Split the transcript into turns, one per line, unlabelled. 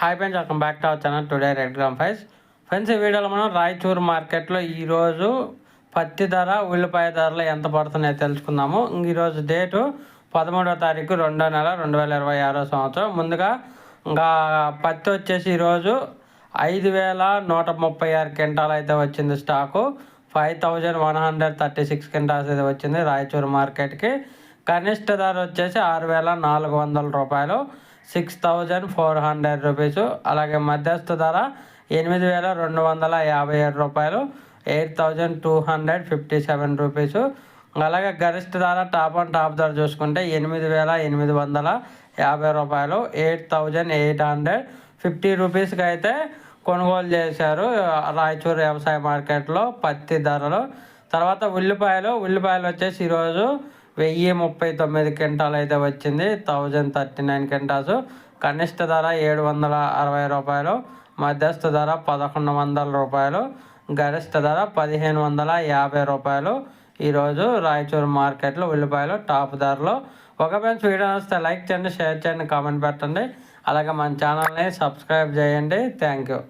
Hi friends welcome back to our channel today red gram ఫైస్ friends ఈ వీడియోలో మనం రాయచూర్ మార్కెట్లో ఈరోజు పత్తి ధర ఉల్లిపాయ ధరలు ఎంత పడుతున్నాయో తెలుసుకుందాము. ఈరోజు డేటు పదమూడవ తారీఖు రెండో నెల రెండు వేల ఇరవై ఆరో సంవత్సరం. ముందుగా ఇంకా పత్తి వచ్చేసి ఈరోజు ఐదు వేల నూట ముప్పై ఆరు క్వింటాల్ అయితే వచ్చింది stock five thousand one hundred thirty six quintals అయితే వచ్చింది రాయచూరు మార్కెట్కి. కనిష్ట ధర వచ్చేసి ఆరు వేల నాలుగు వందల రూపాయలు. Six thousand four hundred rupees అలాగే మధ్యస్థ ధర ఎనిమిది వేల రెండు వందల యాభై ఏడు రూపాయలు eight thousand two hundred fifty seven rupees అలాగే గరిష్ట ధర టాప్ అండ్ టాప్ ధర చూసుకుంటే ఎనిమిది వేల ఎనిమిది వందల యాభై రూపాయలు eight thousand eight hundred fifty రూపీస్కి అయితే కొనుగోలు చేశారు రాయచూరు వ్యవసాయ మార్కెట్లో పత్తి ధరలు. తర్వాత ఉల్లిపాయలు ఉల్లిపాయలు వచ్చేసి ఈరోజు వెయ్యి ముప్పై తొమ్మిది క్వింటాల్ అయితే వచ్చింది. Thousand thirty nine quintals. కనిష్ట ధర ఏడు వందల అరవై రూపాయలు. మధ్యస్థ ధర పదకొండు వందల రూపాయలు. గరిష్ట ధర పదిహేను వందల యాభై రూపాయలు. ఈరోజు రాయచూరు మార్కెట్లో ఉల్లిపాయలు టాప్ ధరలో. ఒక బెంచ్ వీడియో వస్తే లైక్ చేయండి షేర్ చేయండి కామెంట్ పెట్టండి. అలాగే మన ఛానల్ని సబ్స్క్రైబ్ చేయండి. Thank you.